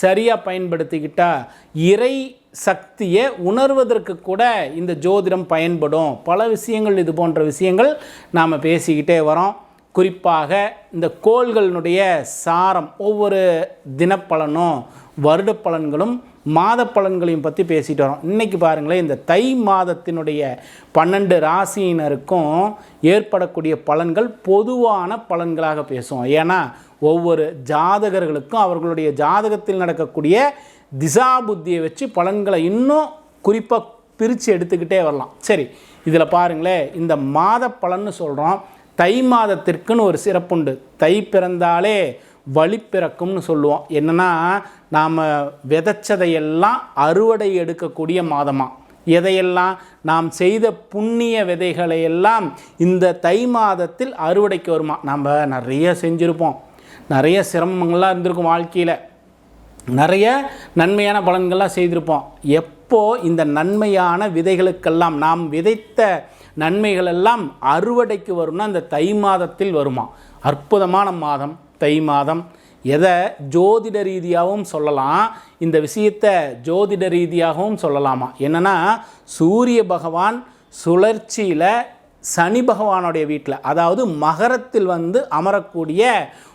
சரியாக பயன்படுத்திக்கிட்டால் இறை சக்தியை உணர்வதற்கு கூட இந்த ஜோதிடம் பயன்படும். பல விஷயங்கள் இது போன்ற விஷயங்கள் நாம் பேசிக்கிட்டே வரோம். குறிப்பாக இந்த கோள்களினுடைய சாரம் ஒவ்வொரு தினப்பலனும் வருட பலன்களும் மாத பலன்களையும் பற்றி பேசிட்டு வரோம். இன்றைக்கி பாருங்களேன் இந்த தை மாதத்தினுடைய பன்னெண்டு ராசியினருக்கும் ஏற்படக்கூடிய பலன்கள் பொதுவான பலன்களாக பேசுவோம். ஏன்னா ஒவ்வொரு ஜாதகர்களுக்கும் அவர்களுடைய ஜாதகத்தில் நடக்கக்கூடிய திசா புத்தியை வச்சு பலன்களை இன்னும் குறிப்பாக பிரித்து எடுத்துக்கிட்டே வரலாம். சரி இதில் பாருங்களேன் இந்த மாத பலன்னு சொல்கிறோம் தை மாதத்திற்குன்னு ஒரு சிறப்புண்டு. தை பிறந்தாலே வழி பிறக்கும்னு சொல்லுவோம். என்னென்னா நாம் விதைச்சதையெல்லாம் அறுவடை எடுக்கக்கூடிய மாதமாக எதையெல்லாம்? நாம் செய்த புண்ணிய விதைகளை எல்லாம் இந்த தை மாதத்தில் அறுவடைக்கு வருமா? நம்ம நிறைய செஞ்சுருப்போம். நிறைய சிரமங்கள்லாம் இருந்திருக்கும் வாழ்க்கையில். நிறைய நன்மையான பலன்கள்லாம் செய்திருப்போம். எப்போ இந்த நன்மையான விதைகளுக்கெல்லாம் நாம் விதைத்த நன்மைகள் எல்லாம் அறுவடைக்கு வரும்னா அந்த தை மாதத்தில் வருமா? அற்புதமான மாதம் தை மாதம். எதை ஜோதிட ரீதியாகவும் சொல்லலாம் இந்த விஷயத்தை ஜோதிட ரீதியாகவும் சொல்லலாமா? என்னென்னா சூரிய பகவான் சுழற்சியில் சனி பகவானுடைய வீட்டில் அதாவது மகரத்தில் வந்து அமரக்கூடிய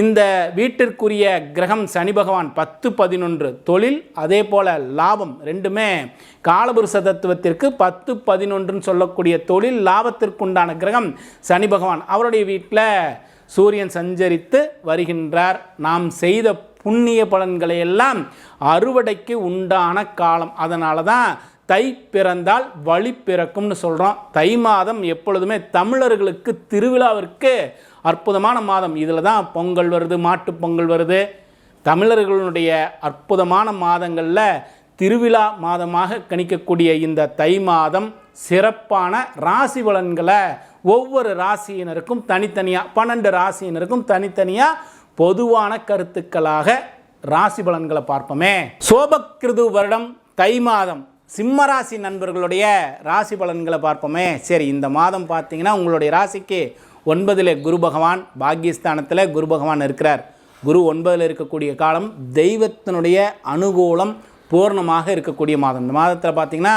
இந்த வீட்டிற்குரிய கிரகம் சனி பகவான் பத்து பதினொன்று தொழில் அதே போல் லாபம் ரெண்டுமே காலபுருஷ தத்துவத்திற்கு பத்து பதினொன்றுன்னு சொல்லக்கூடிய தொழில் லாபத்திற்குண்டான கிரகம் சனி பகவான். அவருடைய வீட்டில் சூரியன் சஞ்சரித்து வருகின்றார். நாம் செய்த புண்ணிய பலன்களை எல்லாம் அறுவடைக்கு உண்டான காலம். அதனால தான் தை பிறந்தால் வழி பிறக்கும்னு சொல்கிறோம் தை மாதம் எப்பொழுதுமே தமிழர்களுக்கு திருவிழாவிற்கு அற்புதமான மாதம். இதில் தான் பொங்கல் வருது மாட்டுப் பொங்கல் வருது. தமிழர்களுடைய அற்புதமான மாதங்களில் திருவிழா மாதமாக கணிக்கக்கூடிய இந்த தை மாதம் சிறப்பான ராசி பலன்களை ஒவ்வொரு ராசியினருக்கும் தனித்தனியாக பன்னெண்டு ராசியினருக்கும் தனித்தனியாக பொதுவான கருத்துக்களாக ராசி பலன்களை பார்ப்போமே. சோபக்கிருது வருடம் தை மாதம். சிம்மராசி நண்பர்களுடைய ராசி பலன்களை பார்ப்போமே. சரி இந்த மாதம் பார்த்தீங்கன்னா உங்களுடைய ராசிக்கு ஒன்பதில் குரு பகவான் பாக்கியஸ்தானத்தில் குரு பகவான் இருக்கிறார். குரு ஒன்பதில் இருக்கக்கூடிய காலம் தெய்வத்தினுடைய அனுகூலம் பூர்ணமாக இருக்கக்கூடிய மாதம். இந்த மாதத்தில் பார்த்தீங்கன்னா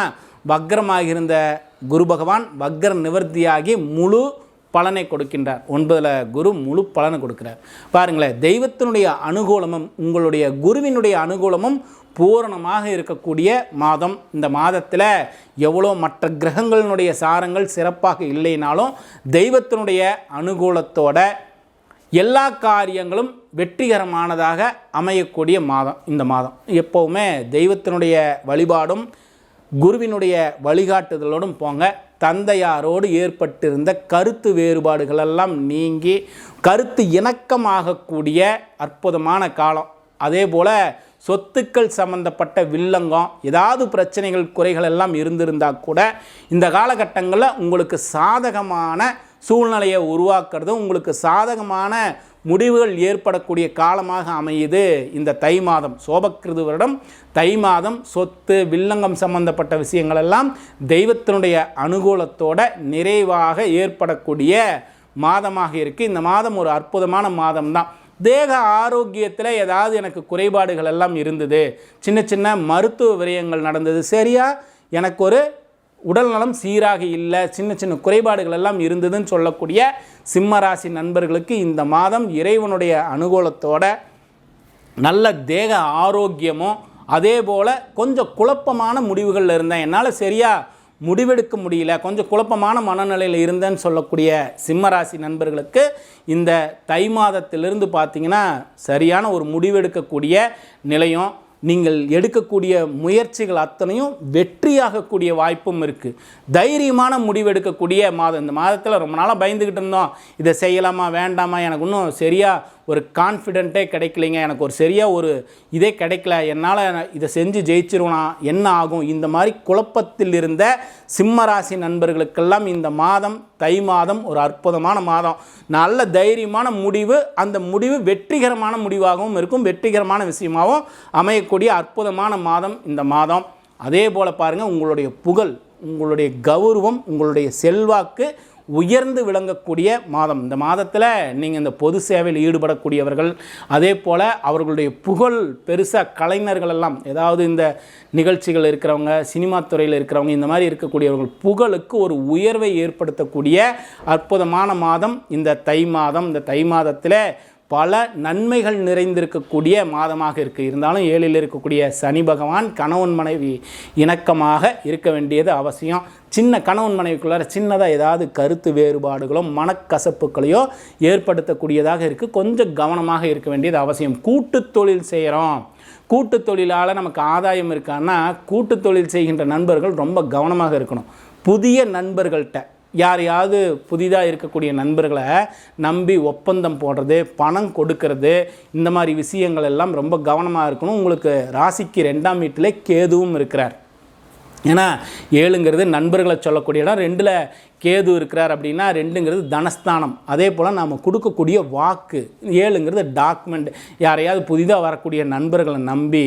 வக்ரமாக இருந்த குரு பகவான் வக்ர நிவர்த்தியாகி முழு பலனை கொடுக்கின்றார். ஒன்பதில் குரு முழு பலனை கொடுக்கிறார். பாருங்களேன் தெய்வத்தினுடைய அனுகூலமும் உங்களுடைய குருவினுடைய அனுகூலமும் பூரணமாக இருக்கக்கூடிய மாதம். இந்த மாதத்தில் எவ்வளோ மற்ற கிரகங்களினுடைய சாரங்கள் சிறப்பாக இல்லைனாலும் தெய்வத்தினுடைய அனுகூலத்தோட எல்லா காரியங்களும் வெற்றிகரமானதாக அமையக்கூடிய மாதம் இந்த மாதம். எப்போவுமே தெய்வத்தினுடைய வழிபாடும் குருவினுடைய வழிகாட்டுதலோடும் போங்க. தந்தையாரோடு ஏற்பட்டிருந்த கருத்து வேறுபாடுகளெல்லாம் நீங்கி கருத்து இணக்கமாகக்கூடிய அற்புதமான காலம். அதே போல் சொத்துக்கள் சம்பந்தப்பட்ட வில்லங்கம் ஏதாவது பிரச்சனைகள் குறைகள் எல்லாம் இருந்திருந்தால் கூட இந்த காலகட்டங்களில் உங்களுக்கு சாதகமான சூழ்நிலையை உருவாக்குறது உங்களுக்கு சாதகமான முடிவுகள் ஏற்படக்கூடிய காலமாக அமையுது இந்த தை மாதம். சோபக்கிருது வருடம் தை மாதம் சொத்து வில்லங்கம் சம்பந்தப்பட்ட விஷயங்கள் எல்லாம் தெய்வத்தினுடைய அனுகூலத்தோட நிறைவாக ஏற்படக்கூடிய மாதமாக இருக்குது இந்த மாதம் ஒரு அற்புதமான மாதம் தான் தேக ஆரோக்கியத்தில் ஏதாவது எனக்கு குறைபாடுகள் எல்லாம் இருந்தது. சின்ன சின்ன மருத்துவ விரயங்கள் நடந்தது. சரியா? எனக்கு ஒரு உடல் நலம் சீராக இல்லை சின்ன சின்ன குறைபாடுகள் எல்லாம் இருந்ததுன்னு சொல்லக்கூடிய சிம்மராசி நண்பர்களுக்கு இந்த மாதம் இறைவனுடைய அனுகூலத்தோட நல்ல தேக ஆரோக்கியமும் அதே போல் கொஞ்சம் குழப்பமான முடிவுகளில் இருந்தேன். என்னால் சரியாக முடிவெடுக்க முடியல. கொஞ்சம் குழப்பமான மனநிலையில் இருந்தேன்னு சொல்லக்கூடிய சிம்மராசி நண்பர்களுக்கு இந்த தை மாதத்திலிருந்து பார்த்தீங்கன்னா சரியான ஒரு முடிவெடுக்கக்கூடிய நிலையும் நீங்கள் எடுக்கக்கூடிய முயற்சிகள் அத்தனையும் வெற்றியாகக்கூடிய வாய்ப்பும் இருக்குது தைரியமான முடிவெடுக்கக்கூடிய மாதம். இந்த மாதத்தில் ரொம்ப நாளாக பயந்துக்கிட்டு இருந்தோம். இதை செய்யலாமா வேண்டாமா? எனக்கு இன்னும் சரியாக ஒரு கான்ஃபிடென்ட்டே கிடைக்கலைங்க. எனக்கு ஒரு சரியாக ஒரு இதே கிடைக்கல. என்னால் இதை செஞ்சு ஜெயிச்சிருவனா? என்ன ஆகும்? இந்த மாதிரி குழப்பத்தில் இருந்த சிம்மராசி நண்பர்களுக்கெல்லாம் இந்த மாதம் தை மாதம் ஒரு அற்புதமான மாதம். நல்ல தைரியமான முடிவு அந்த முடிவு வெற்றிகரமான முடிவாகவும் இருக்கும். வெற்றிகரமான விஷயமாகவும் அமையக்கூடிய அற்புதமான மாதம் இந்த மாதம். அதே போல் பாருங்கள் உங்களுடைய புகழ் உங்களுடைய கௌரவம் உங்களுடைய செல்வாக்கு உயர்ந்து விளங்கக்கூடிய மாதம். இந்த மாதத்தில் நீங்கள் இந்த பொது சேவையில் ஈடுபடக்கூடியவர்கள் அதே போல் அவர்களுடைய புகழ் பெருசாக கலைஞர்கள் எல்லாம் ஏதாவது இந்த நிகழ்ச்சிகள் இருக்கிறவங்க சினிமா துறையில் இருக்கிறவங்க இந்த மாதிரி இருக்கக்கூடியவர்கள் புகழுக்கு ஒரு உயர்வை ஏற்படுத்தக்கூடிய அற்புதமான மாதம் இந்த தை மாதம். இந்த தை மாதத்தில் பல நன்மைகள் நிறைந்திருக்கக்கூடிய மாதமாக இருக்குது இருந்தாலும் ஏழில் இருக்கக்கூடிய சனி பகவான் கணவன் மனைவி இணக்கமாக இருக்க வேண்டியது அவசியம். சின்ன கணவன் மனைவிக்குள்ளார சின்னதாக ஏதாவது கருத்து வேறுபாடுகளோ மனக்கசப்புகளையோ ஏற்படுத்தக்கூடியதாக இருக்குது கொஞ்சம் கவனமாக இருக்க வேண்டியது அவசியம். கூட்டு தொழில் செய்கிறோம் கூட்டு தொழிலால் நமக்கு ஆதாயம் இருக்கான்னா கூட்டு தொழில் செய்கின்ற நண்பர்கள் ரொம்ப கவனமாக இருக்கணும். புதிய நண்பர்கள்ட்ட யாரையாவது புதிதாக இருக்கக்கூடிய நண்பர்களை நம்பி ஒப்பந்தம் போடுறது பணம் கொடுக்கறது இந்த மாதிரி விஷயங்கள் எல்லாம் ரொம்ப கவனமாக இருக்கணும். உங்களுக்கு ராசிக்கு ரெண்டாம் வீட்டிலே கேதுவும் இருக்கிறார். ஏன்னா ஏழுங்கிறது நண்பர்களை சொல்லக்கூடிய இடம். ரெண்டில் கேது இருக்கிறார் அப்படின்னா ரெண்டுங்கிறது தனஸ்தானம். அதே போல் நாம் கொடுக்கக்கூடிய வாக்கு ஏழுங்கிறது டாக்குமெண்ட் யாரையாவது புதிதாக வரக்கூடிய நண்பர்களை நம்பி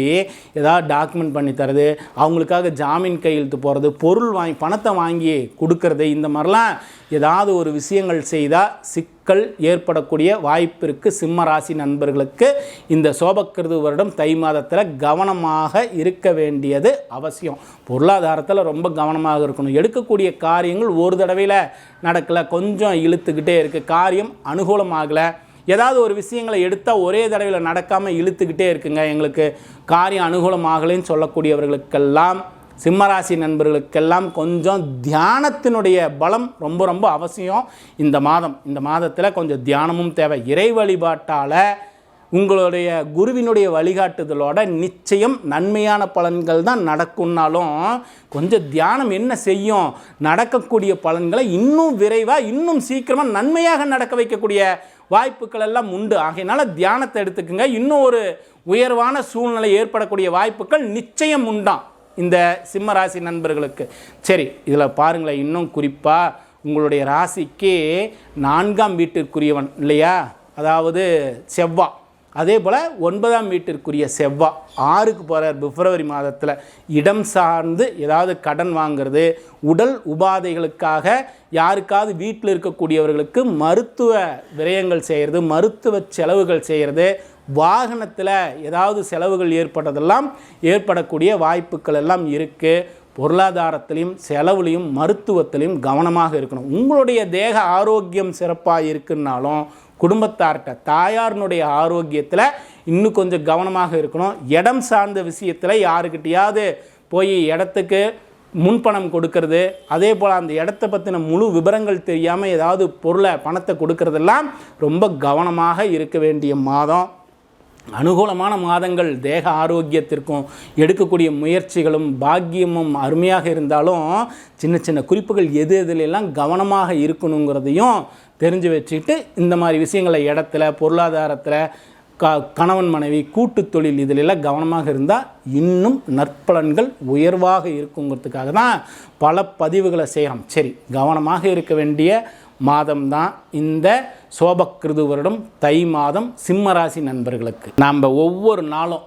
ஏதாவது டாக்குமெண்ட் பண்ணி தரது அவங்களுக்காக ஜாமீன் கையெழுத்து போகிறது பொருள் வாங்கி பணத்தை வாங்கி கொடுக்கறது இந்த மாதிரிலாம் ஏதாவது ஒரு விஷயங்கள் செய்தால் சிக்கல் ஏற்படக்கூடிய வாய்ப்பு இருக்குது சிம்ம ராசி நண்பர்களுக்கு இந்த சோபக்கிருது வருடம் தை மாதத்தில் கவனமாக இருக்க வேண்டியது அவசியம். பொருளாதாரத்தில் ரொம்ப கவனமாக இருக்கணும். எடுக்கக்கூடிய காரியங்கள் ஒரு தடவை தடவையில் நடக்கலை. கொஞ்சம் இழுத்துக்கிட்டே இருக்குது காரியம் அனுகூலமாகலை ஏதாவது ஒரு விஷயங்களை எடுத்தால் ஒரே தடவையில் நடக்காமல் இழுத்துக்கிட்டே இருக்குங்க எங்களுக்கு. காரியம் அனுகூலமாகலைன்னு சொல்லக்கூடியவர்களுக்கெல்லாம் சிம்மராசி நண்பர்களுக்கெல்லாம் கொஞ்சம் தியானத்தினுடைய பலம் ரொம்ப ரொம்ப அவசியம். இந்த மாதம் இந்த மாதத்தில் கொஞ்சம் தியானமும் தேவை. இறை வழிபாட்டால் உங்களுடைய குருவினுடைய வழிகாட்டுதலோட நிச்சயம் நன்மையான பலன்கள் தான் நடக்கும்னாலும் கொஞ்சம் தியானம் என்ன செய்யும்? நடக்கக்கூடிய பலன்களை இன்னும் விரைவாக இன்னும் சீக்கிரமாக நன்மையாக நடக்க வைக்கக்கூடிய வாய்ப்புகள் எல்லாம் உண்டு. ஆகையினால தியானத்தை எடுத்துக்கோங்க. இன்னும் ஒரு உயர்வான சூழ்நிலை ஏற்படக்கூடிய வாய்ப்புகள் நிச்சயம் உண்டாம் இந்த சிம்ம ராசி நண்பர்களுக்கு. சரி இதில் பாருங்களேன். இன்னும் குறிப்பாக உங்களுடைய ராசிக்கு நான்காம் வீட்டிற்குரியவன் இல்லையா? அதாவது செவ்வா. அதே போல் ஒன்பதாம் வீட்டிற்குரிய செவ்வாய் ஆறுக்கு போகிறார் பிப்ரவரி மாதத்தில். இடம் சார்ந்து ஏதாவது கடன் வாங்குறது உடல் உபாதைகளுக்காக யாருக்காவது வீட்டில் இருக்கக்கூடியவர்களுக்கு மருத்துவ விரயங்கள் செய்கிறது மருத்துவ செலவுகள் செய்கிறது வாகனத்தில் ஏதாவது செலவுகள் ஏற்பட்டதெல்லாம் ஏற்படக்கூடிய வாய்ப்புகள் எல்லாம் இருக்குது பொருளாதாரத்திலையும் செலவுலையும் மருத்துவத்திலையும் கவனமாக இருக்கணும். உங்களுடைய தேக ஆரோக்கியம் சிறப்பாக இருக்குன்னாலும் குடும்பத்தார்கிட்ட தாயாரினுடைய ஆரோக்கியத்தில் இன்னும் கொஞ்சம் கவனமாக இருக்கணும். இடம் சார்ந்த விஷயத்தில் யாருக்கிட்டையாவது போய் இடத்துக்கு முன்பணம் கொடுக்கறது அதே போல் அந்த இடத்த பற்றின முழு விவரங்கள் தெரியாமல் ஏதாவது பொருளை பணத்தை கொடுக்கறதெல்லாம் ரொம்ப கவனமாக இருக்க வேண்டிய மாதம். அனுகூலமான மாதங்கள் தேக ஆரோக்கியத்திற்கும் எடுக்கக்கூடிய முயற்சிகளும் பாக்கியமும் அருமையாக இருந்தாலும் சின்ன சின்ன குறிப்புகள் எது எதுலெல்லாம் கவனமாக இருக்கணுங்கிறதையும் தெரிஞ்சு வச்சுக்கிட்டு இந்த மாதிரி விஷயங்களை இடத்துல பொருளாதாரத்தில் க கணவன் மனைவி கூட்டு தொழில் இதிலெல்லாம் கவனமாக இருந்தால் இன்னும் நற்பலன்கள் உயர்வாக இருக்குங்கிறதுக்காக தான் பல பதிவுகளை செய்கிறோம் சரி கவனமாக இருக்க வேண்டிய மாதம்தான் இந்த சோபக்கிருது வருடம் தை மாதம் சிம்மராசி நண்பர்களுக்கு. நாம் ஒவ்வொரு நாளும்